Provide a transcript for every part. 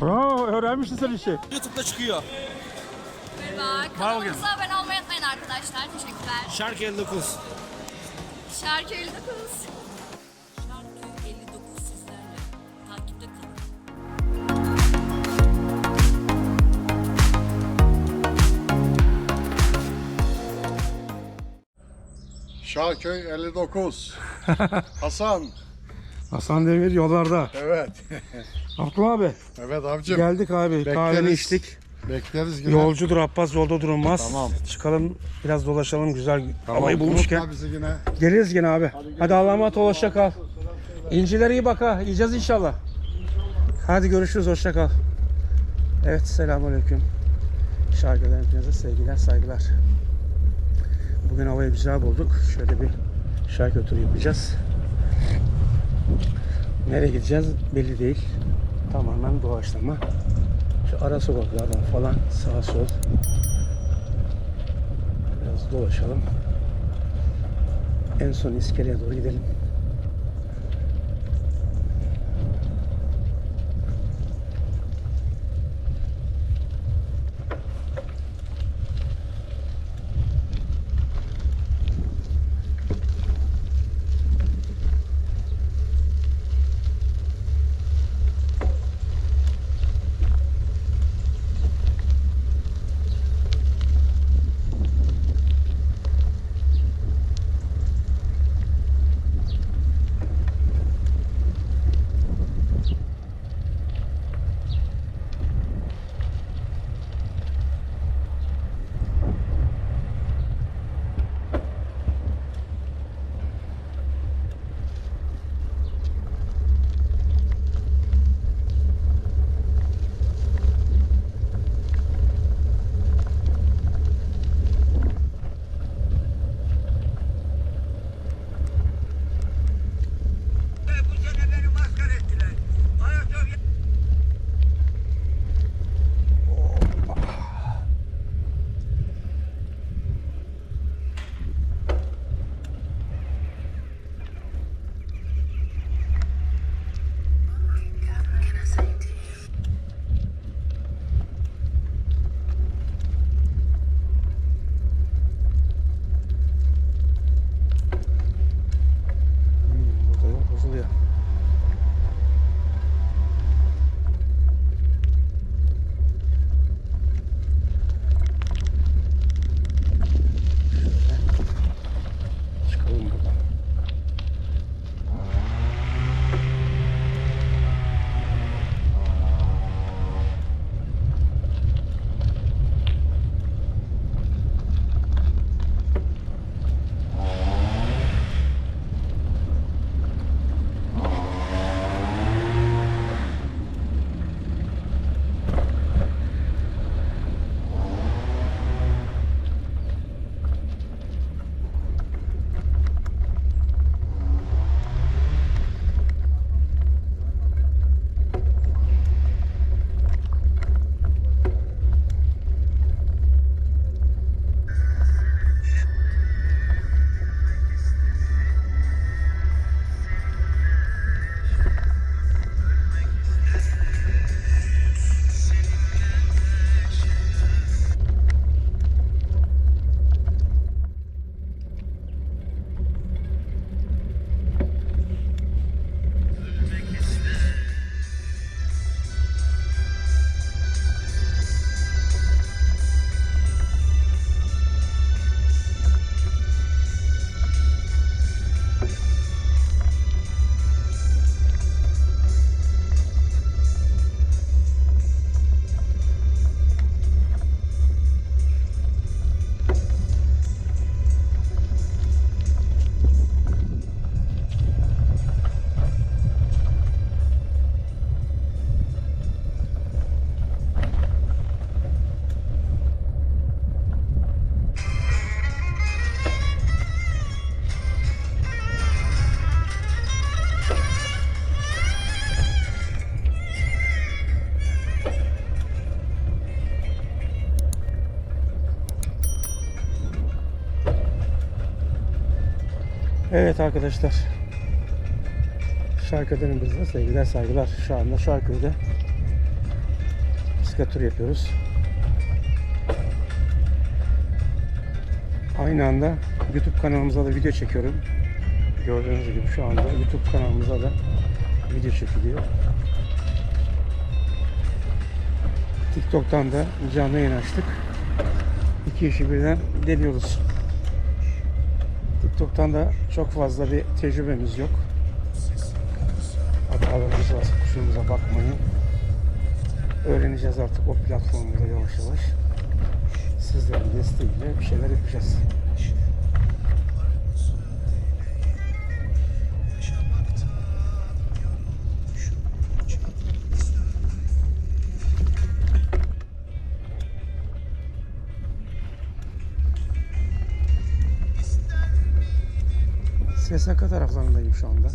Bravo öğrenmişsin sen işi. YouTube'da çıkıyor. Merhaba. Kanalımıza abone olmayı unutmayın arkadaşlar. Teşekkürler. Şarkı 59. Şarkı 59. Şarkı 59 sizlerle. Takipte kalın. Şarköy 59. Hasan. Hasan Demir yollarda. Evet. Abdullah abi Evet abicim. geldik abi kahveni Bekleriz. içtik. Bekleriz yine. Yolcudur Abbas yolda durulmaz. Tamam. Çıkalım biraz dolaşalım güzel Tamam, havayı bulmuşken. bizi yine. Geliriz gene abi. Hadi Allah'a emanet ol hoşça kal. İnciler iyi bak ha. Yiyeceğiz inşallah. Hadi görüşürüz hoşça kal. Evet selamünaleyküm. Şarkıdan hepinize sevgiler saygılar. Bugün havayı güzel bulduk. Şöyle bir şarkı turu yapacağız. Nereye gideceğiz belli değil. Tamamen doğaçlama. Şu ara sokaklardan falan sağa sol. Biraz dolaşalım. En son iskeleye doğru gidelim. Evet arkadaşlar. Şarkıdan bizde sevgiler saygılar. Şu anda Şarköy'de bisiklet turu yapıyoruz. Aynı anda YouTube kanalımıza da video çekiyorum. Gördüğünüz gibi şu anda YouTube kanalımıza da video çekiliyor. TikTok'tan da canlı yayın açtık. İki işi birden deniyoruz. TikTok'tan da çok fazla bir tecrübemiz yok. Hatalarımıza, kusurumuza bakmayın. Öğreneceğiz artık o platformda yavaş yavaş. Sizlerin desteğiyle bir şeyler yapacağız. SSK taraflarındayım şu anda.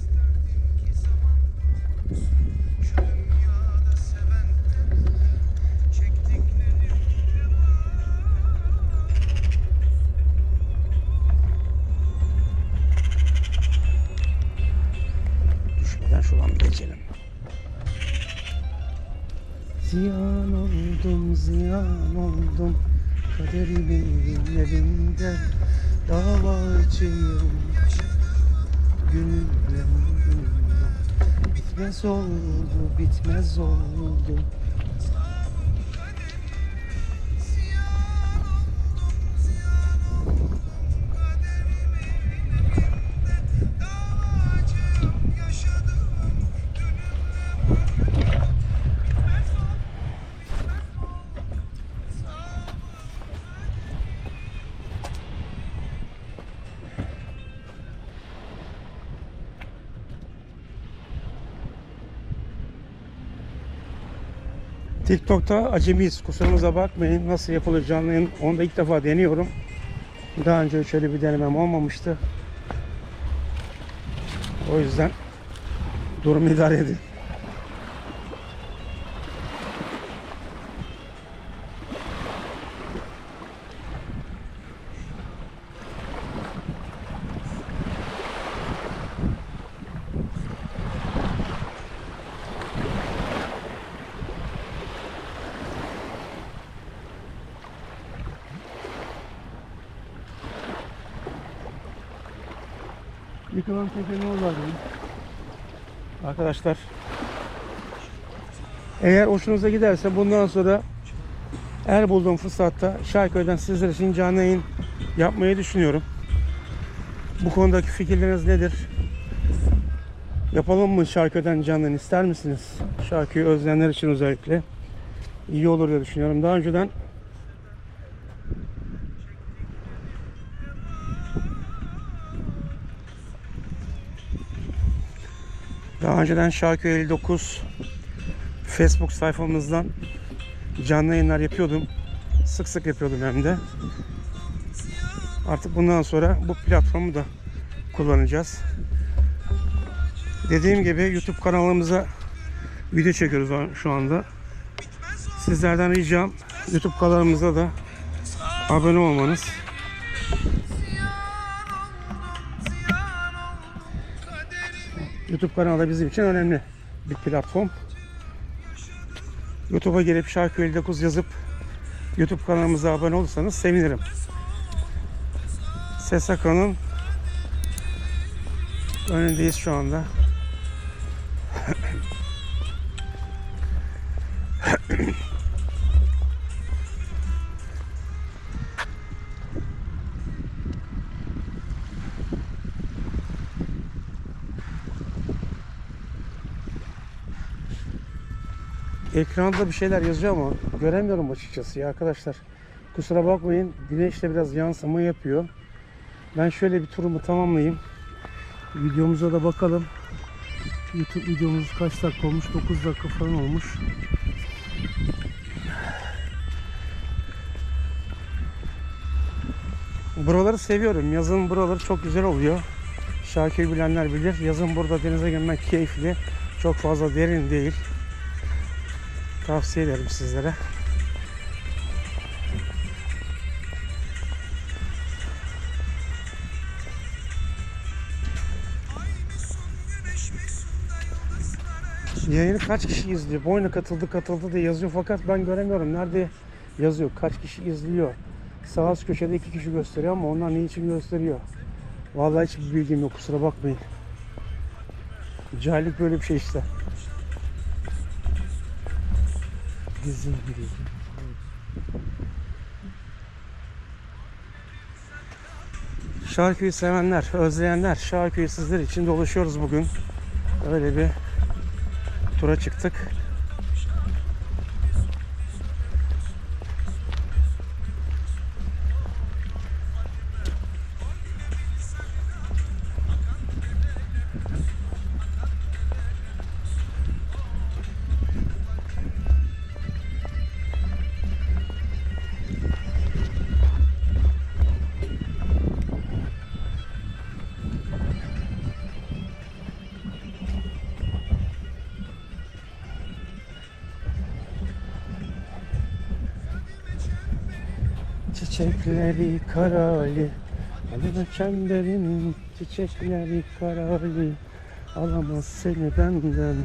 Düşmeden şuradan bir geçelim. Ziyan oldum, ziyan oldum Kaderimin elinde davacıyım Gönlüm Bitmez oldu, bitmez oldu TikTok'ta acemiyiz. Kusurumuza bakmayın. Nasıl yayın onu da ilk defa deniyorum. Daha önce şöyle bir denemem olmamıştı. O yüzden durumu idare edin. Ne olur Arkadaşlar eğer hoşunuza giderse bundan sonra her bulduğum fırsatta Şarköy'den sizler için canlı yayın yapmayı düşünüyorum. Bu konudaki fikirleriniz nedir? Yapalım mı Şarköy'den canlı yayın ister misiniz? Şarköy'ü özleyenler için özellikle iyi olur diye düşünüyorum. Daha önceden Daha önceden Şarköy 59 Facebook sayfamızdan canlı yayınlar yapıyordum. Sık sık yapıyordum hem de. Artık bundan sonra bu platformu da kullanacağız. Dediğim gibi YouTube kanalımıza video çekiyoruz şu anda. Sizlerden ricam YouTube kanalımıza da abone olmanız. YouTube kanalı da bizim için önemli bir platform. YouTube'a gelip Şarkı 59 yazıp YouTube kanalımıza abone olursanız sevinirim. SSK'nın önündeyiz şu anda. Ekranda bir şeyler yazıyor ama göremiyorum açıkçası ya arkadaşlar. Kusura bakmayın güneşle biraz yansıma yapıyor. Ben şöyle bir turumu tamamlayayım. Videomuza da bakalım. YouTube videomuz kaç dakika olmuş? 9 dakika falan olmuş. Buraları seviyorum. Yazın buraları çok güzel oluyor. Şarkıyı bilenler bilir. Yazın burada denize girmek keyifli. Çok fazla derin değil. Tavsiye ederim sizlere. Yayını kaç kişi izliyor? Boyuna katıldı katıldı diye yazıyor fakat ben göremiyorum. Nerede yazıyor? Kaç kişi izliyor? Sağ üst köşede iki kişi gösteriyor ama onlar ne için gösteriyor? Vallahi hiçbir bilgim yok kusura bakmayın. Cahillik böyle bir şey işte. Dizi gibi. Şarkıyı sevenler, özleyenler, şarkıyı sizler için dolaşıyoruz bugün. Öyle bir tura çıktık. Çiçekleri karali. Alıda çemberinin çiçekleri karali. Alamaz seni benden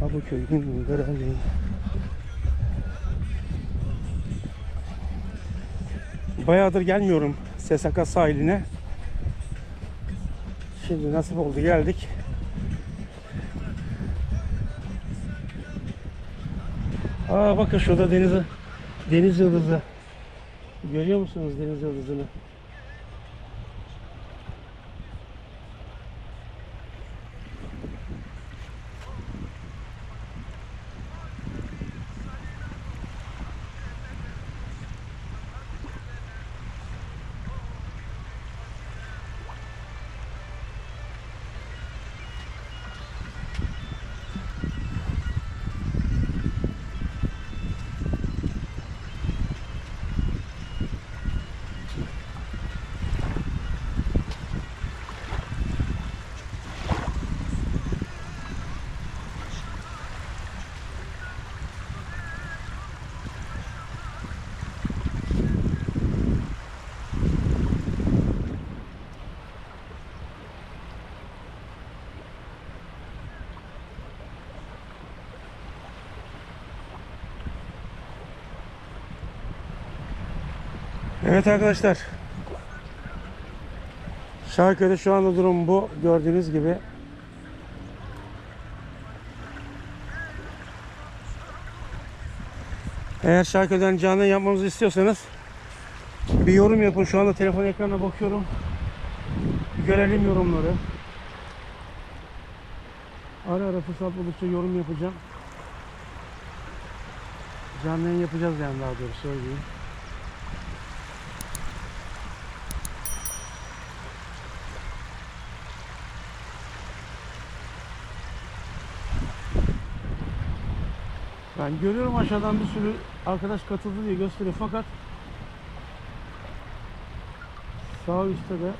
Ha bu köyün krali Bayağıdır gelmiyorum SSK sahiline. Şimdi nasip oldu geldik. Aa bakın şurada deniz deniz yıldızı Görüyor musunuz deniz yıldızını? Evet arkadaşlar. Şarköy'de şu anda durum bu. Gördüğünüz gibi. Eğer Şarköy'den canlı yapmamızı istiyorsanız bir yorum yapın. Şu anda telefon ekranına bakıyorum. Görelim yorumları. Ara ara fırsat buldukça yorum yapacağım. Canlı yapacağız yani daha doğrusu söyleyeyim. Ben görüyorum aşağıdan bir sürü arkadaş katıldı diye gösteriyor fakat sağ üstte de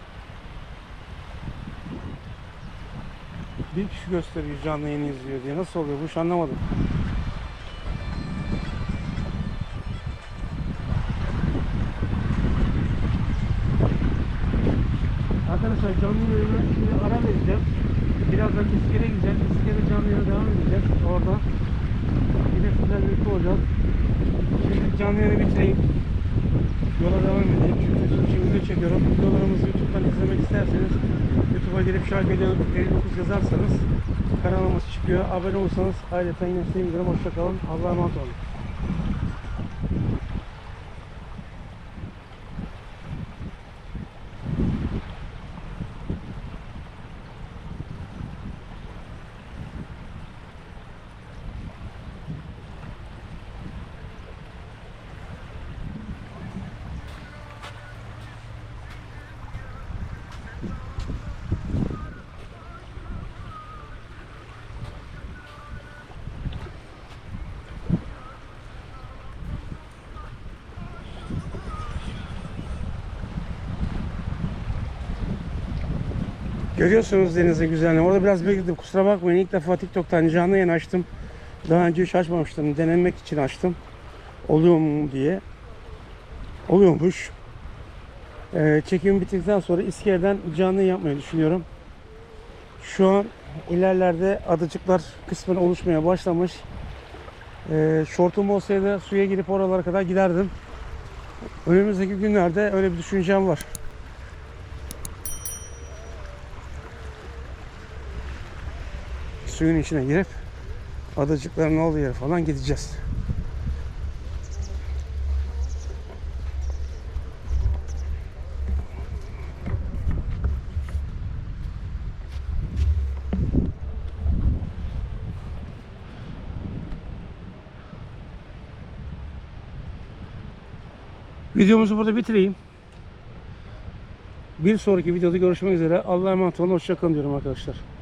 bir kişi gösteriyor canlı yayını izliyor diye. Nasıl oluyor bu iş anlamadım. Arkadaşlar canlı şimdi ara vereceğim. Birazdan İskele gideceğim. İskele canlı yayına devam edeceğiz. Birlikte olacağız. Şimdi canlı yayını bitireyim. Yola devam edeyim. Çünkü için video çekiyorum. Videolarımızı YouTube'dan izlemek isterseniz YouTube'a girip Şarköy'de 59 yazarsanız kanalımız çıkıyor. Abone olursanız ayrıca yine sevinirim. Hoşçakalın. Allah'a emanet olun. Görüyorsunuz denizin güzelliğini. Orada biraz bekledim. Kusura bakmayın. İlk defa TikTok'tan canlı yayın açtım. Daha önce hiç açmamıştım. Denemek için açtım. Oluyor mu diye. Oluyormuş. Ee, çekim bittikten sonra İskele'den canlı yapmayı düşünüyorum. Şu an ilerlerde adacıklar kısmen oluşmaya başlamış. Ee, şortum olsaydı suya girip oralara kadar giderdim. Önümüzdeki günlerde öyle bir düşüncem var. Suyun içine girip adacıkların olduğu yere falan gideceğiz. Videomuzu burada bitireyim. Bir sonraki videoda görüşmek üzere. Allah'a emanet olun. Hoşçakalın diyorum arkadaşlar.